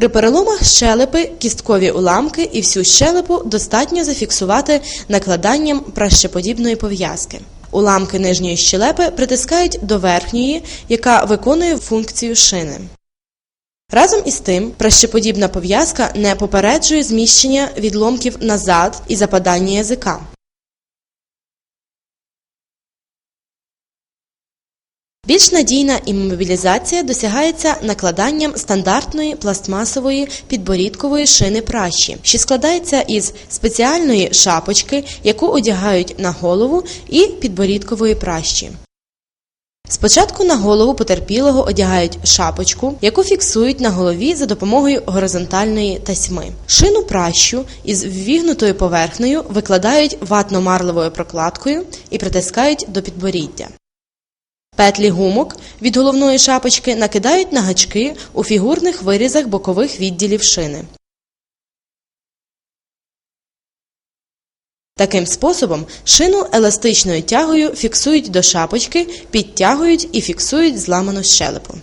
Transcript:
При переломах щелепи кісткові уламки і всю щелепу достатньо зафіксувати накладанням пращеподібної пов'язки. Уламки нижньої щелепи притискають до верхньої, яка виконує функцію шини. Разом із тим, пращеподібна пов'язка не попереджує зміщення відломків назад і западання язика. Більш надійна іммобілізація досягається накладанням стандартної пластмасової підборідкової шини пращі, що складається із спеціальної шапочки, яку одягають на голову, і підборідкової пращі. Спочатку на голову потерпілого одягають шапочку, яку фіксують на голові за допомогою горизонтальної тасьми. Шину пращу із ввігнутою поверхнею викладають ватно-марлевою прокладкою і притискають до підборіддя. Петлі гумок від головної шапочки накидають на гачки у фігурних вирізах бокових відділів шини. Таким способом шину еластичною тягою фіксують до шапочки, підтягують і фіксують зламану щелепу.